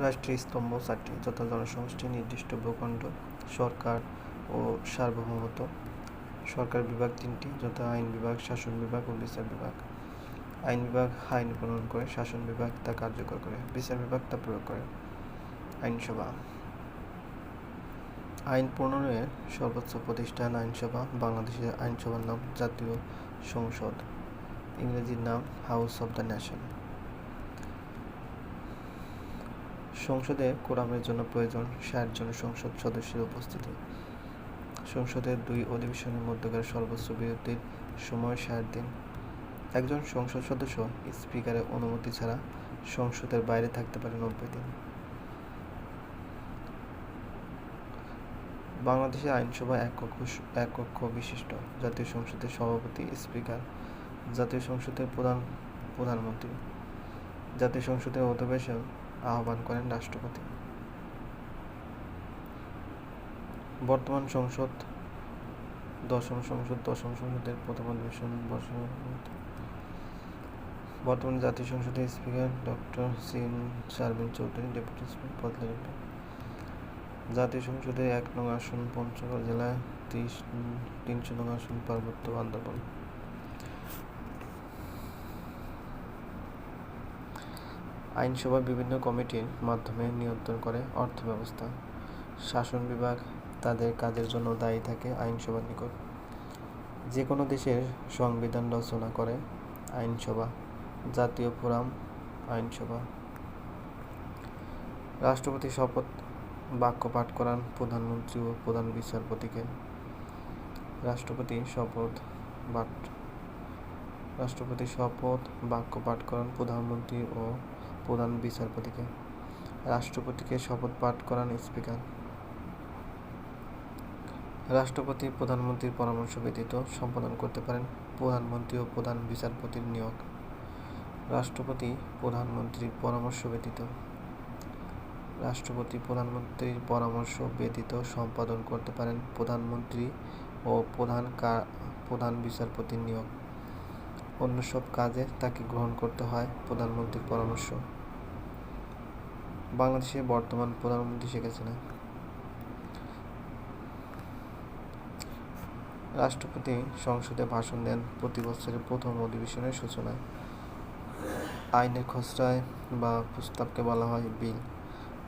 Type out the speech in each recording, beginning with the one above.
রাষ্ট্রীয় স্তম্ভ চারটি যথা জনসমষ্টি, নির্দিষ্ট ভূখণ্ড, সরকার ও সার্বভৌমত্ব। সরকার বিভাগ তিনটি যথা আইন বিভাগ, শাসন বিভাগ ও বিচার বিভাগ। আইন বিভাগ, আইন প্রণয়ন করে, শাসন বিভাগ তা কার্যকর করে, বিচার বিভাগ তা প্রয়োগ করে। আইনসভা। আইন প্রণয়নের সর্বোচ্চ প্রতিষ্ঠান আইনসভা, বাংলাদেশের আইনসভার নাম জাতীয় সংসদ। ইংরেজির নাম হাউস অব দ্য নেশন। সংসদে কোরামের জন্য প্রয়োজন ষাট জন সংসদ সদস্যের উপস্থিতি। সংসদের দুই অধিবেশনের মধ্যকার সর্বোচ্চ বিরতির সময় ষাট দিন। একজন সংসদ সদস্য স্পিকারের অনুমতি ছাড়া সংসদের বাইরে থাকতে পারে নব্বই দিন। বাংলাদেশের আইনসভা এক কক্ষ এক কক্ষ বিশিষ্ট। জাতীয় সংসদের সভাপতি, স্পিকার, জাতীয় সংসদের প্রধান, প্রধানমন্ত্রী। জাতীয় সংসদের অধিবেশন আহ্বান করেন রাষ্ট্রপতি। বর্তমান সংসদ দশম সংসদ, দশম সংসদের প্রথম অধিবেশন বর্তমান জাতীয় সংসদের speaker doctor Shirin Sharmin Chaudhury deputy speaker বদলে জাতীয় সংসদের এক নং আসন, পঞ্চগড় জেলায় তিরিশ, তিনশো নং আসন পার্বত্য বান্দরবান। আইনসভা বিভিন্ন কমিটির মাধ্যমে নিয়ন্ত্রণ করে অর্থ ব্যবস্থা শাসন বিভাগ তাদের কাজের জন্য দায়ী থাকে আইনসভার নিকট। যে কোনো দেশের সংবিধান রচনা করে আইনসভা, জাতীয় ফোরাম, আইনসভা। রাষ্ট্রপতি শপথ বাক্য পাঠ করান প্রধানমন্ত্রী ও প্রধান বিচারপতিকে। রাষ্ট্রপতি শপথ পাঠ রাষ্ট্রপতি শপথ বাক্য পাঠ করান প্রধানমন্ত্রী ও প্রধান বিচারপতিকে। রাষ্ট্রপতিকে শপথ পাঠ করান স্পিকার। রাষ্ট্রপতি, প্রধানমন্ত্রীর পরামর্শ ব্যতীত সম্পাদন করতে পারেন প্রধানমন্ত্রী ও প্রধান বিচারপতির নিয়োগ। রাষ্ট্রপতি, প্রধানমন্ত্রীর পরামর্শ ব্যতীত। রাষ্ট্রপতি, প্রধানমন্ত্রীর পরামর্শ ব্যতীত সম্পাদন করতে পারেন প্রধানমন্ত্রী ও প্রধান প্রধান বিচারপতির নিয়োগ। অন্য সব কাজে তাকে গ্রহণ করতে হয় প্রধানমন্ত্রীর পরামর্শ। বাংলাদেশের বর্তমান প্রধানমন্ত্রী শেখ হাসিনা। রাষ্ট্রপতি সংসদে ভাষণ দেন প্রতি বছরের প্রথম অধিবেশনের সূচনায় আইনের খসড়ায় বা প্রস্তাবকে বলা হয় বিল।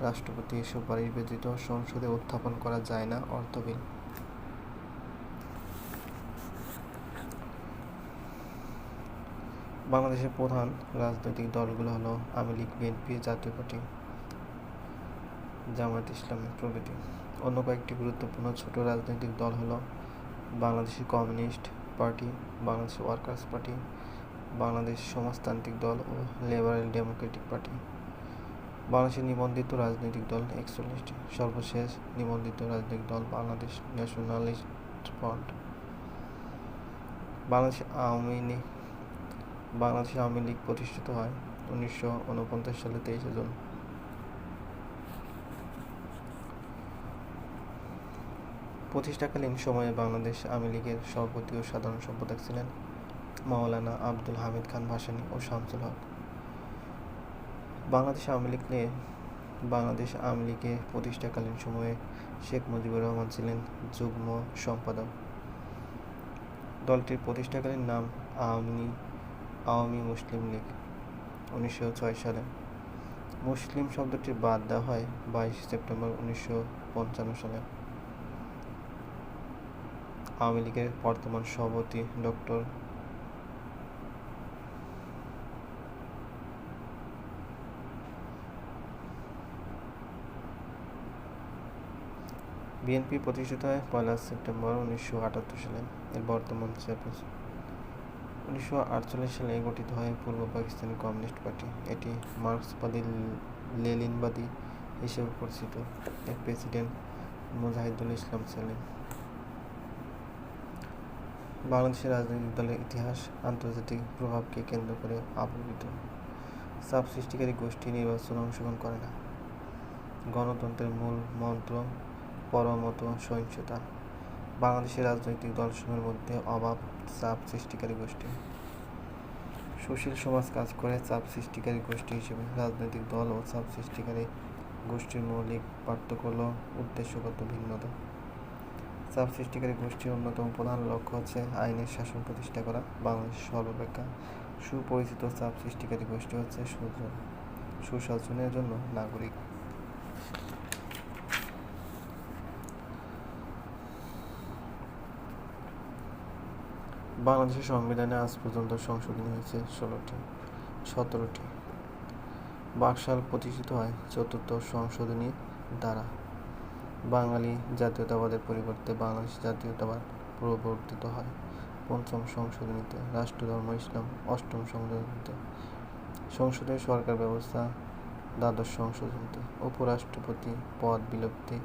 রাষ্ট্রপতি সুপারিশ ব্যতীত সংসদে উত্থাপন করা যায় না অর্থ বিল। বাংলাদেশের প্রধান রাজনৈতিক দলগুলো হলো Awami League, BNP Jatiya party. Jamaat Islami প্রভৃতি। অন্য কয়েকটি গুরুত্বপূর্ণ ছোট রাজনৈতিক দল হলো বাংলাদেশের communist party, Bangladesh workers party, Bangladesh Samajtantrik Dal ও লিবারেল ডেমোক্রেটিক পার্টি। বাংলাদেশের নিবন্ধিত রাজনৈতিক দল একচল্লিশটি। সর্বশেষ নিবন্ধিত রাজনৈতিক দল Bangladesh nationalist front. Bangladesh Awami League Bangladesh Awami League প্রতিষ্ঠিত হয় উনিশশো উনপঞ্চাশ সালে তেইশে জুন। প্রতিষ্ঠাকালীন সময়ে বাংলাদেশ আওয়ামী লীগের সভাপতি ও সাধারণ সম্পাদক ছিলেন মাওলানা আব্দুল হামিদ খান ভাসানী ও শামসুল হক। বাংলাদেশ আওয়ামী লীগ নিয়ে বাংলাদেশ আওয়ামী লীগে প্রতিষ্ঠাকালীন সময়ে শেখ মুজিবুর রহমান ছিলেন যুগ্ম সম্পাদক। দলটির প্রতিষ্ঠাকালীন নাম আওয়ামী আওয়ামী মুসলিম লীগ, উনিশশো ছয় সালে। মুসলিম শব্দটি বাদ দেওয়া হয় বাইশ সেপ্টেম্বর উনিশশো পঞ্চান্ন সালে। আওয়ামী লীগের বর্তমান সভাপতি ডক্টর বিএনপি প্রতিষ্ঠিত হয় পয়লা সেপ্টেম্বর উনিশশো আটাত্তর সালে। এর বর্তমান চেয়ারপারসন উনিশশো আটচল্লিশ সালে গঠিত হয় পূর্ব পাকিস্তানি কমিউনিস্ট পার্টি। এটি মার্ক্সবাদী লেলিনবাদী হিসেবে পরিচিত। এর প্রেসিডেন্ট মুজাহিদুল ইসলাম সেলিম বাংলাদেশের রাজনৈতিক দলের ইতিহাস, আন্তর্জাতিক প্রভাবকে কেন্দ্র করে আবর্তিত চাপ সৃষ্টিকারী গোষ্ঠী নির্বাচনে অংশগ্রহণ করে না। গণতন্ত্রের মূল মন্ত্র, পরমত সহিংসতা। বাংলাদেশের রাজনৈতিক দলসমূহের মধ্যে অভাব, চাপ সৃষ্টিকারী গোষ্ঠী। সুশীল সমাজ কাজ করে চাপ সৃষ্টিকারী গোষ্ঠী হিসেবে রাজনৈতিক দল ও চাপ সৃষ্টিকারী গোষ্ঠীর মৌলিক পার্থক্য হল উদ্দেশ্যগত ভিন্নতা। চাপ সৃষ্টিকারী গোষ্ঠীর অন্যতম প্রধান লক্ষ্য হচ্ছে আইনের শাসন প্রতিষ্ঠা করা। বাংলাদেশ সর্বাপেক্ষা সুপরিচিত চাপ সৃষ্টিকারী গোষ্ঠী হচ্ছে সুজন সুশাসনের জন্য নাগরিক। বাংলাদেশের সংবিধানে আজ পর্যন্ত সংশোধনী হয়েছে ষোলোটি, সতেরোটি। বাকশাল প্রতিষ্ঠিত হয় চতুর্থ সংশোধনী দ্বারা। বাঙালি জাতীয়তাবাদের পরিবর্তে বাংলাদেশ জাতীয়তাবাদ প্রবর্তিত হয়। পঞ্চম সংশোধনীতে রাষ্ট্রধর্ম, ইসলাম, অষ্টম সংশোধনীতে সংসদীয় সরকার ব্যবস্থা, দ্বাদশ সংশোধনীতে উপরাষ্ট্রপতি পদ বিলুপ্তি,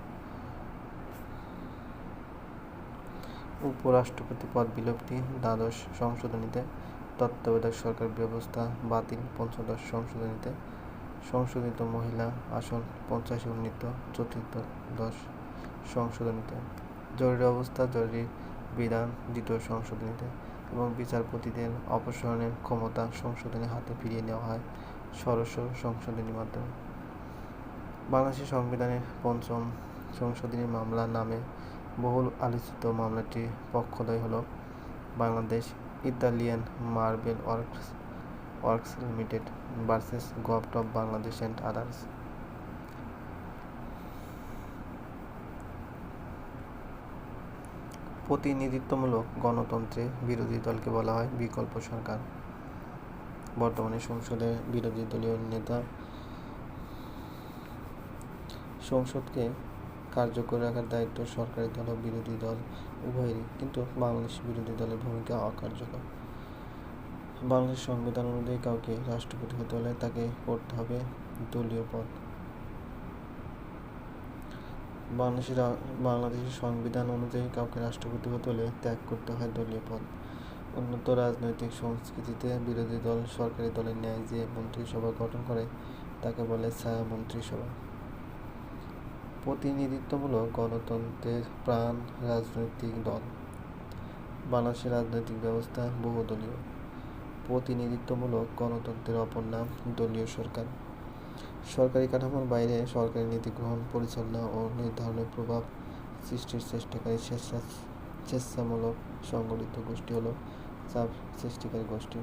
উপরাষ্ট্রপতি পদ বিলুপ্তি, দ্বাদশ সংশোধনীতে তত্ত্বাবধায়ক সরকার ব্যবস্থা বাতিল, পঞ্চদশ সংশোধনীতে সংশোধিত মহিলা আসন পঞ্চাশে উন্নীত, চতুর্থ চতুর্দশ সংশোধনীতে। জরুরি অবস্থা, জরুরি বিধান, দ্বিতীয় সংশোধনীতে এবং বিচারপতিদের অপসারণের ক্ষমতা সংশোধনী হাতে ফিরিয়ে নেওয়া হয় ষোড়শ সংশোধনীর মাধ্যমে। বাংলাদেশের সংবিধানের পঞ্চম সংশোধনী মামলা নামে বহুল আলোচিত মামলাটির পক্ষদ্বয় হল Bangladesh Italian marble works works limited versus government of Bangladesh and others. প্রতিনিধিত্বমূলক গণতন্ত্রে বিরোধী দলকে বলা হয় বিকল্প সরকার। বর্তমানে সংসদে বিরোধী দলীয় নেতা সংসদকে কার্যকর রাখার দায়িত্ব সরকারি দল ও বিরোধী দল, উভয়েরই। কিন্তু বাংলাদেশ বিরোধী দলের ভূমিকা অকার্যকর। বাংলাদেশ সংবিধান অনুযায়ী কাউকে রাষ্ট্রপতি হতে হলে তাকে করতে হবে দলীয় পদ। বাংলাদেশের বাংলাদেশের সংবিধান অনুযায়ী কাউকে রাষ্ট্রপতি হতে হলে ত্যাগ করতে হয় দলীয় পদ। উন্নত রাজনৈতিক সংস্কৃতিতে বিরোধী দল, সরকারি দলের ন্যায় যে মন্ত্রিসভা গঠন করে, তাকে বলে ছায়া মন্ত্রিসভা। প্রতিনিধিত্বমূলক গণতন্ত্রের প্রাণ রাজনৈতিক দল। বাংলাদেশের রাজনৈতিক ব্যবস্থা বহুদলীয়। প্রতিনিধিত্বমূলক গণতন্ত্রের অপর নাম দলীয় সরকার। সরকারি কাঠামোর বাইরে সরকারি নীতি গ্রহণ, পরিচালনা ও নির্ধারণের প্রভাব সৃষ্টির চেষ্টাকারী স্বেচ্ছা স্বেচ্ছামূলক সংগঠিত গোষ্ঠী হলো চাপ সৃষ্টিকারী গোষ্ঠী।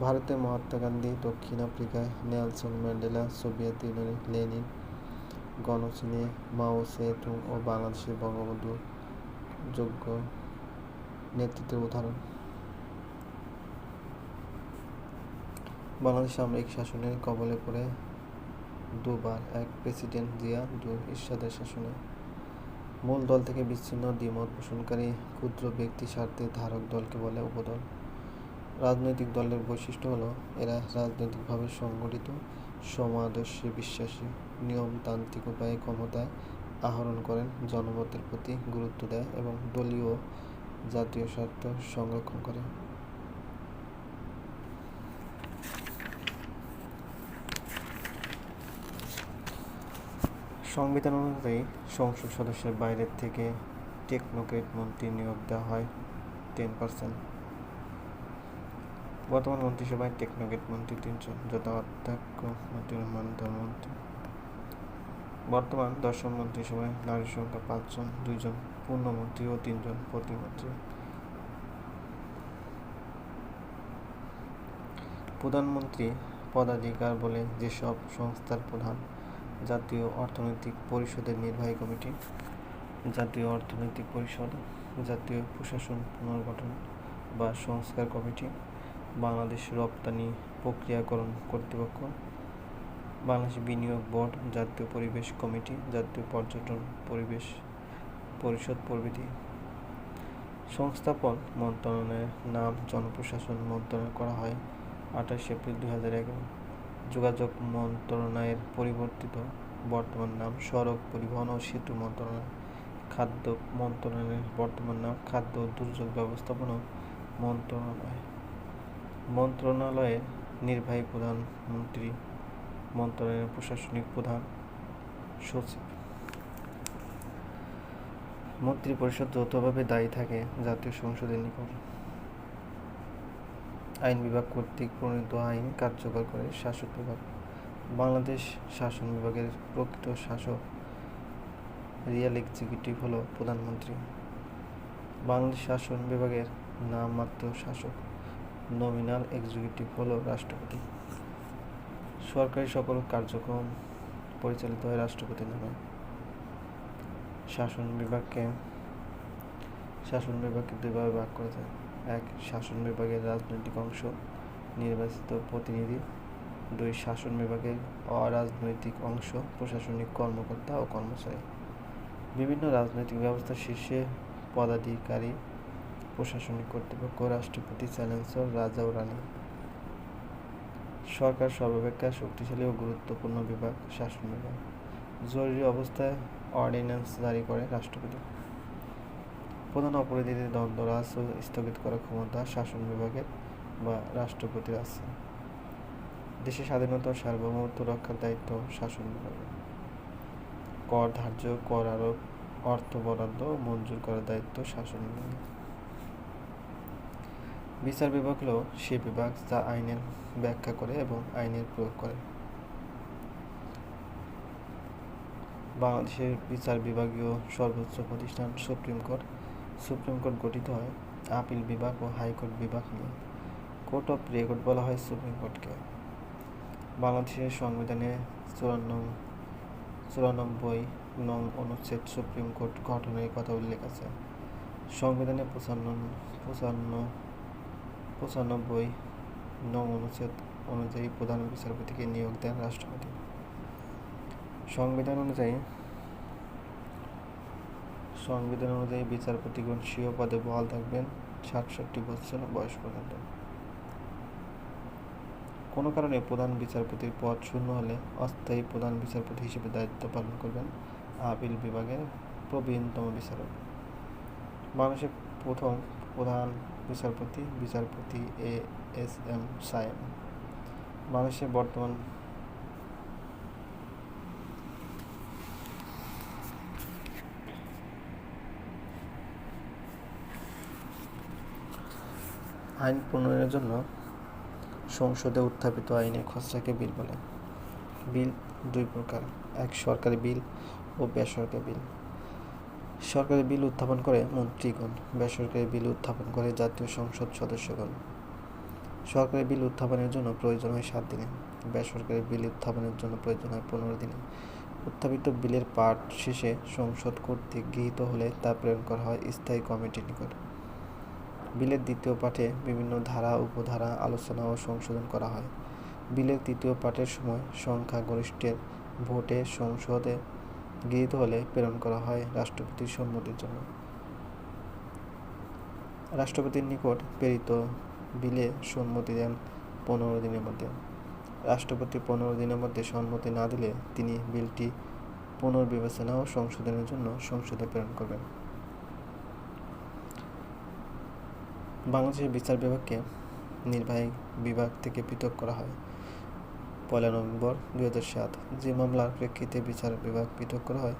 ভারতে মহাত্মা গান্ধী, দক্ষিণ আফ্রিকায় নেলসন ম্যান্ডেলা, সোভিয়েত ইউনিয়নে লেনিন, গণচীনে মাও সেতুং ও বাংলাদেশের বঙ্গবন্ধু যোগ্য নেতৃত্বের উদাহরণ। বাংলাদেশ সামরিক শাসনের কবলে পড়ে দুবার এক প্রেসিডেন্ট জিয়া দুই ইরশাদের শাসনে। মূল দল থেকে বিচ্ছিন্ন দ্বিমত পোষণকারী ক্ষুদ্র ব্যক্তি স্বার্থে ধারক দলকে বলে উপদল। রাজনৈতিক দলের বৈশিষ্ট্য হলো, এরা রাজনৈতিকভাবে সংগঠিত, সমাদর্শে বিশ্বাসী, নিয়মতান্ত্রিক উপায়ে ক্ষমতায় আহরণ করেন, জনমতের প্রতি গুরুত্ব দেয় এবং দলীয় জাতীয় স্বার্থ সংরক্ষণ করে। সংবিধান অনুযায়ী সংসদ সদস্যের বাইরের থেকে টেকনোক্রেট মন্ত্রী নিয়োগ দেওয়া হয় টেন পার্সেন্ট বর্তমান মন্ত্রিসভায় টেকনোক্রেট মন্ত্রী তিনজন, যথা অধ্যক্ষ, মন্ত্রী রহমান ধর্মমন্ত্রী। বর্তমান দশম মন্ত্রিসভায় নারী সংখ্যা পাঁচজন, দুইজন পূর্ণমন্ত্রী ও তিনজন প্রতিমন্ত্রী। প্রধানমন্ত্রী পদাধিকার বলে যেসব সংস্থার প্রধান জাতীয় অর্থনৈতিক পরিষদের নির্বাহী কমিটি, জাতীয় অর্থনৈতিক পরিষদ, জাতীয় প্রশাসন পুনর্গঠন বা সংস্কার কমিটি, বাংলাদেশ রপ্তানি প্রক্রিয়াকরণ কর্তৃপক্ষ, বাংলাদেশ বিনিয়োগ বোর্ড, জাতীয় পরিবেশ কমিটি, জাতীয় পর্যটন পরিবেশ পরিষদ প্রভৃতি। সংস্থাপন মন্ত্রণালয়ের নাম জনপ্রশাসন মন্ত্রণালয় করা হয় আঠাশে এপ্রিল দু হাজার এগারো। যোগাযোগ মন্ত্রণালয়ের পরিবর্তিত বর্তমান নাম সড়ক পরিবহন ও সেতু মন্ত্রণালয়, খাদ্য মন্ত্রণালয়ের বর্তমান নাম খাদ্য দুর্যোগ ব্যবস্থাপনা মন্ত্রণালয়। মন্ত্রণালয়ের নির্বাহী প্রধানমন্ত্রী মন্ত্রণালয়ের প্রশাসনিক প্রধান সচিব। মন্ত্রিপরিষদ যৌথভাবে দায়ী থাকে জাতীয় সংসদের নিকট। আইন বিভাগ কর্তৃক প্রণীত আইন কার্যকর করে শাসক বিভাগ। বাংলাদেশ শাসন বিভাগের প্রকৃত শাসক রিয়েল এক্সিকিউটিভ হলো প্রধানমন্ত্রী। বাংলাদেশ শাসন বিভাগের নামমাত্র শাসক নমিনাল এক্সিকিউটিভ হলো রাষ্ট্রপতি। সরকারি সকল কার্যক্রম পরিচালিত হয় রাষ্ট্রপতির নামে। শাসন বিভাগকে শাসন বিভাগকে দুইভাবে ভাগ করা যায়। এক শাসন বিভাগের রাজনৈতিক অংশ, নির্বাচিত প্রতিনিধি, দুই শাসন বিভাগের অরাজনৈতিক অংশ, প্রশাসনিক কর্মকর্তা ও কর্মচারী। বিভিন্ন রাজনৈতিক ব্যবস্থার শীর্ষে পদাধিকারী, প্রশাসনিক কর্তৃপক্ষ, রাষ্ট্রপতি চ্যান্সেলর রাজা ও রানী। সরকার সর্বাপেক্ষা শক্তিশালী ও গুরুত্বপূর্ণ বিভাগ, শাসন বিভাগ। জরুরি অবস্থায় অর্ডিন্যান্স জারি করে রাষ্ট্রপতি। প্রধান অপরাধীদের দ্বন্দ্বরাজ স্থগিত করার ক্ষমতা শাসন বিভাগের বা রাষ্ট্রপতির আছে। দেশের স্বাধীনতা সার্বভৌমত্ব রক্ষার দায়িত্ব শাসন বিভাগের। কর ধার্য, কর আরোপ, অর্থ বরাদ্দ মঞ্জুর করার দায়িত্ব শাসন বিভাগের। বিচার বিভাগ হল সে বিভাগ যা আইনের ব্যাখ্যা করে এবং আইনের প্রয়োগ করে। বাংলাদেশের বিচার বিভাগীয় সর্বোচ্চ প্রতিষ্ঠান সুপ্রিম কোর্ট সুপ্রিম কোর্ট গঠিত হয় আপিল বিভাগ ও হাইকোর্ট বিভাগ নিয়ে। কোর্ট অফ রেকর্ড বলা হয় সুপ্রিম কোর্টকে। বাংলাদেশের সংবিধানে চুরান্ন চুরানব্বই নং অনুচ্ছেদ সুপ্রিম কোর্ট গঠনের কথা উল্লেখ আছে। সংবিধানে পঁচান্ন পঁচান্ন, পঁচানব্বই নং অনুচ্ছেদ অনুযায়ী প্রধান বিচারপতিকে নিয়োগ দেন রাষ্ট্রপতি। সংবিধান অনুযায়ী সংবিধান অনুযায়ী বিচারপতিগণ স্বীয় পদে বহাল থাকবেন সাতষট্টি বছর বয়স পর্যন্ত। কোনো কারণে প্রধান বিচারপতির পদ শূন্য হলে অস্থায়ী প্রধান বিচারপতি হিসেবে দায়িত্ব পালন করবেন আপিল বিভাগের প্রবীণতম বিচারক। বাংলাদেশের প্রথম প্রধান বিচারপতি বিচারপতি এ এস এম সায়েম। বাংলাদেশের বর্তমান আইন প্রণয়নের জন্য সংসদে উত্থাপিত আইনের খসড়াকে বিল বলে। বিল দুই প্রকার। এক, সরকারি বিল ও বেসরকারি বিল। সরকারি বিল উত্থাপন করে মন্ত্রীগণ, বেসরকারি বিল উত্থাপন করে জাতীয় সংসদ সদস্যগণ। সরকারি বিল উত্থাপনের জন্য প্রয়োজন হয় সাত দিনে। বেসরকারি বিল উত্থাপনের জন্য প্রয়োজন হয় পনেরো দিনে। উত্থাপিত বিলের পাঠ শেষে সংসদ কর্তৃক গৃহীত হলে তা প্রেরণ করা হয় স্থায়ী কমিটির নিকট। বিলের দ্বিতীয় পাঠে বিভিন্ন ধারা, উপধারা, আলোচনা ও সংশোধন করা হয়। বিলের তৃতীয় পাঠের সময় সংখ্যাগরিষ্ঠের ভোটে সংসদে গৃহীত হলে প্রেরণ করা হয় রাষ্ট্রপতির সম্মতির জন্য। রাষ্ট্রপতির নিকট প্রেরিত বিলে সম্মতি দেন পনেরো দিনের মধ্যে। রাষ্ট্রপতি পনেরো দিনের মধ্যে সম্মতি না দিলে তিনি বিলটি পুনর্বিবেচনা ও সংশোধনের জন্য সংসদে প্রেরণ করবেন। বাংলাদেশের বিচার বিভাগকে নির্বাহী বিভাগ থেকে পৃথক করা হয়। পয়লা নভেম্বর দু হাজার সাত যে মামলার প্রেক্ষিতে বিচার বিভাগ পৃথক করা হয়